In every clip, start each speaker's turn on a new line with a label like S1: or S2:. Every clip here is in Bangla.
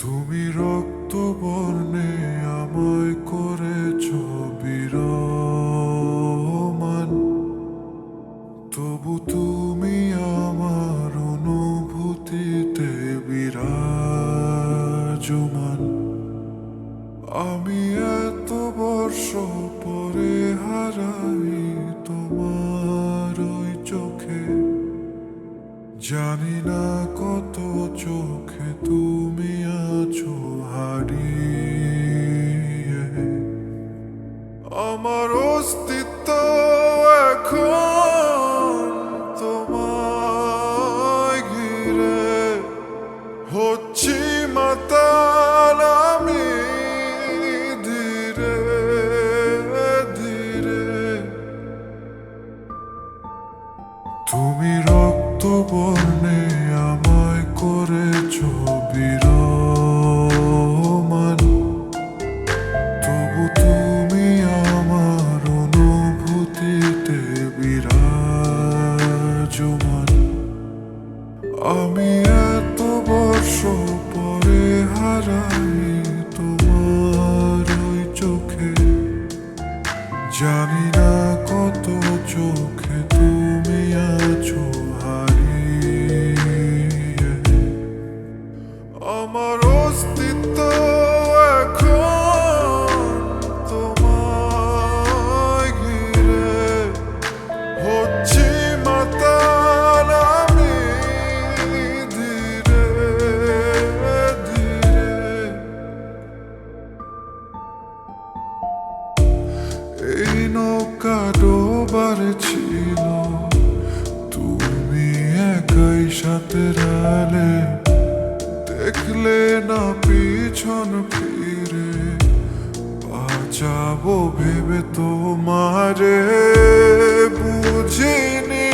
S1: তুমি রক্ত বর্ণে আমায় করেছ বিরমান তবু তুমি আমার অনুভূতিতে বিরাজমান। আমি এত বর্ষ পরে হারাই তোমার ওই চোখে। জানি না কত চোখে তুমি আমার অস্তিত্ব এখন তোমায় ঘিরে হচ্ছি মাতাল আমি ধীরে ধীরে। তুমি রক্ত বর্ণে আমায় করেছ বিরমান বর্ষ পরে হারাই তোমার ওই চোখে। জানি না কত চোখে তুমি আছো, হারিয়ে। আমার অস্তিত্ব ছিল। তুমি একাই সাথে রালে দেখলে না পিছন ফিরে। বাঁচাবো ভেবে তোমারে বুঝিনি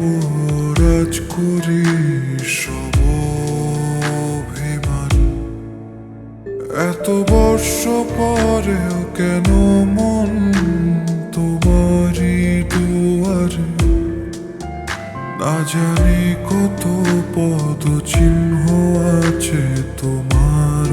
S1: উপর করি সব অভিমান। এত বর্ষ পরেও কেন মন তোমারই দুয়ারে? না জানি কত পদ চিহ্ন আছে তোমার